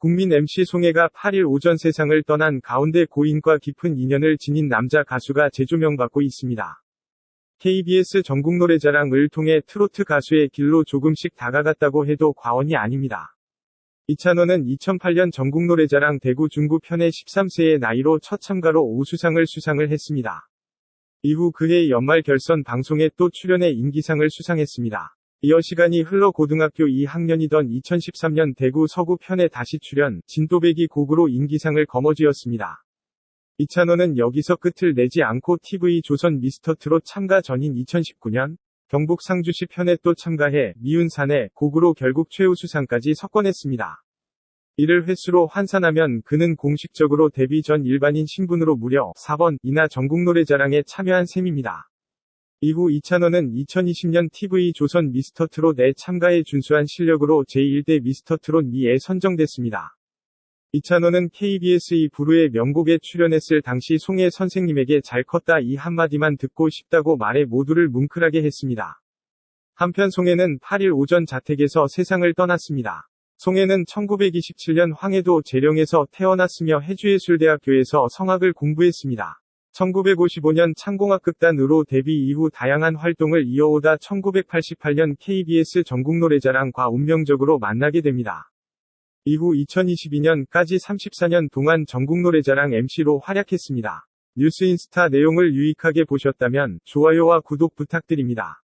국민 MC 송혜가 8일 오전 세상을 떠난 가운데 고인과 깊은 인연을 지닌 남자 가수가 재조명받고 있습니다. KBS 전국노래자랑을 통해 트로트 가수의 길로 조금씩 다가갔다고 해도 과언이 아닙니다. 이찬원은 2008년 전국노래자랑 대구 중구 편의 13세의 나이로 첫 참가로 우수상을 수상을 했습니다. 이후 그해 연말 결선 방송에 또 출연해 인기상을 수상했습니다. 이어 시간이 흘러 고등학교 2학년이던 2013년 대구 서구 편에 다시 출연, 진또배기 곡으로 인기상을 거머쥐었습니다. 이찬원은 여기서 끝을 내지 않고 TV 조선 미스터 트롯 참가 전인 2019년, 경북 상주시 편에 또 참가해 미운산의 곡으로 결국 최우수상까지 석권했습니다. 이를 횟수로 환산하면 그는 공식적으로 데뷔 전 일반인 신분으로 무려 4번이나 전국노래자랑에 참여한 셈입니다. 이후 이찬원은 2020년 TV 조선 미스터 트롯에 참가해 준수한 실력으로 제1대 미스터 트롯 미에 선정됐습니다. 이찬원은 KBS 이 부르의 명곡에 출연했을 당시 송혜 선생님에게 잘 컸다 이 한마디만 듣고 싶다고 말해 모두를 뭉클하게 했습니다. 한편 송혜는 8일 오전 자택에서 세상을 떠났습니다. 송혜는 1927년 황해도 재령에서 태어났으며 해주예술대학교에서 성악을 공부했습니다. 1955년 창공악극단으로 데뷔 이후 다양한 활동을 이어오다 1988년 KBS 전국노래자랑과 운명적으로 만나게 됩니다. 이후 2022년까지 34년 동안 전국노래자랑 MC로 활약했습니다. 뉴스인스타 내용을 유익하게 보셨다면 좋아요와 구독 부탁드립니다.